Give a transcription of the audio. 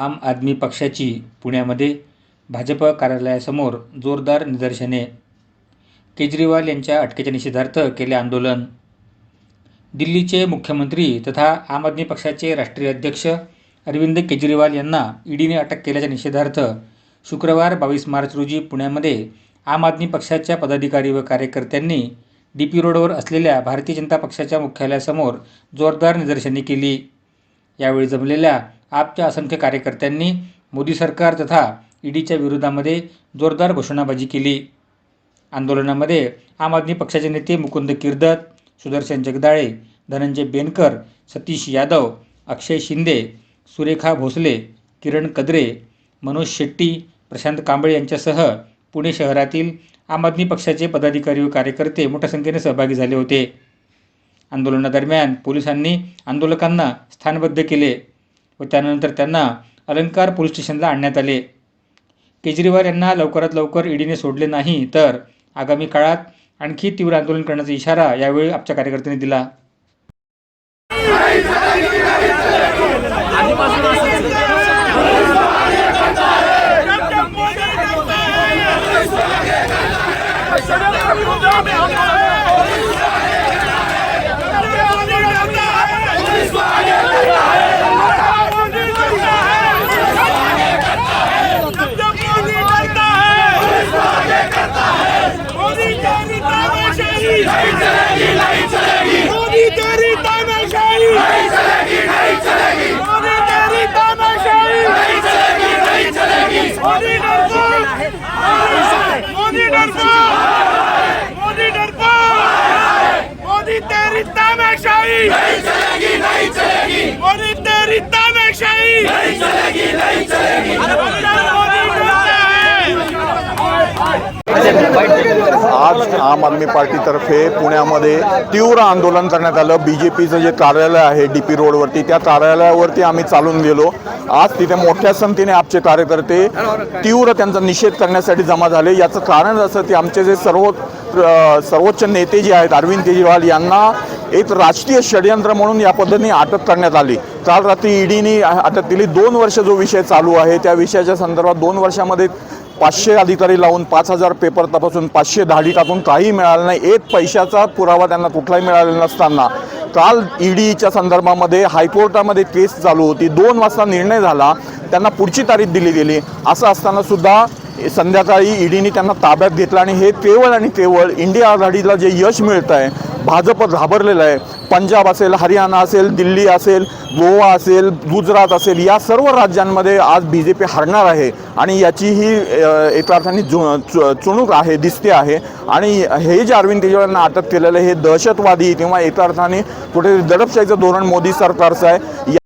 आम आदमी पक्षाची पुण्यामध्ये भाजप कार्यालयासमोर जोरदार निदर्शने. केजरीवाल यांच्या अटकेच्या निषेधार्थ केले आंदोलन. दिल्लीचे मुख्यमंत्री तथा आम आदमी पक्षाचे राष्ट्रीय अध्यक्ष अरविंद केजरीवाल यांना ईडीने अटक केल्याच्या निषेधार्थ शुक्रवार बावीस मार्च रोजी पुण्यामध्ये आम आदमी पक्षाच्या पदाधिकारी व कार्यकर्त्यांनी डी पी रोडवर असलेल्या भारतीय जनता पक्षाच्या मुख्यालयासमोर जोरदार निदर्शने केली. यावेळी जमलेल्या आपच्या असंख्य कार्यकर्त्यांनी मोदी सरकार तथा ईडीच्या विरोधामध्ये जोरदार घोषणाबाजी केली. आंदोलनामध्ये आम आदमी पक्षाचे नेते मुकुंद किर्दत सुदर्शन जगदाळे धनंजय बेनकर सतीश यादव अक्षय शिंदे सुरेखा भोसले किरण कदरे मनोज शेट्टी प्रशांत कांबळे यांच्यासह पुणे शहरातील आम आदमी पक्षाचे पदाधिकारी व कार्यकर्ते मोठ्या संख्येने सहभागी झाले होते. आंदोलनादरम्यान पोलिसांनी आंदोलकांना स्थानबद्ध केले. व त्यानंतर त्यांना अलंकार पोलीस स्टेशनला आणण्यात आले. केजरीवाल यांना लवकरात लवकर ईडीने सोडले नाही तर आगामी काळात आणखी तीव्र आंदोलन करण्याचा इशारा यावेळी आमच्या कार्यकर्त्यांनी दिला मोदी तेरी तानाशाही नहीं चलेगी नहीं चलेगी मोदी तेरी तानाशाही नहीं चलेगी नहीं चलेगी मोदी डरपो मोदी डरपो मोदी डरपो मोदी तेरी तानाशाही नहीं चलेगी नहीं चलेगी मोदी तेरी तानाशाही नहीं चलेगी नहीं चलेगी मोदी डरता है आज आम आदमी पार्टीतर्फे पुण्यामध्ये तीव्र आंदोलन करण्यात आलं. बी जे पीचं जे कार्यालय आहे डी पी रोडवरती त्या कार्यालयावरती आम्ही चालून गेलो. आज तिथे मोठ्या संख्येने आमचे कार्यकर्ते तीव्र त्यांचा निषेध करण्यासाठी जमा झाले. याचं कारण असं की आमचे जे सर्व सर्वोच्च नेते जे आहेत अरविंद केजरीवाल यांना एक राजकीय षडयंत्र म्हणून या पद्धतीने अटक करण्यात आली. काल रात्री ईडीने अटक केली दोन वर्ष जो विषय चालू आहे त्या विषयाच्या संदर्भात दोन वर्षामध्ये पाचशे अधिकारी लावून पाच हजार पेपर तपासून पाचशे धाडी टाकून काही मिळालं नाही. एक पैशाचा पुरावा त्यांना कुठलाही मिळालेला नसताना. काल ईडीच्या संदर्भामध्ये हायकोर्टामध्ये केस चालू होती. दोन वाजता निर्णय झाला. त्यांना पुढची तारीख दिली गेली. असं असताना सुद्धा संध्याकाळी ईडीने त्यांना ताब्यात घेतलं आणि हे केवळ आणि केवळ इंडिया आघाडीला जे यश मिळतं आहे भाजप घाबरलेलं आहे. पंजाब असेल हरियाणा असेल दिल्ली असेल गोवा असेल गुजरात असेल या सर्व राज्यांमध्ये आज बी जे पी हरणार आहे. आणि याची ही एका अर्थाने जु चु- चुणूक आहे दिसते आहे. आणि हे जे अरविंद केजरीवालांना अटक केलेलं आहे हे दहशतवादी किंवा एका अर्थाने कुठेतरी दडपशाहीचं धोरण मोदी सरकारचं आहे.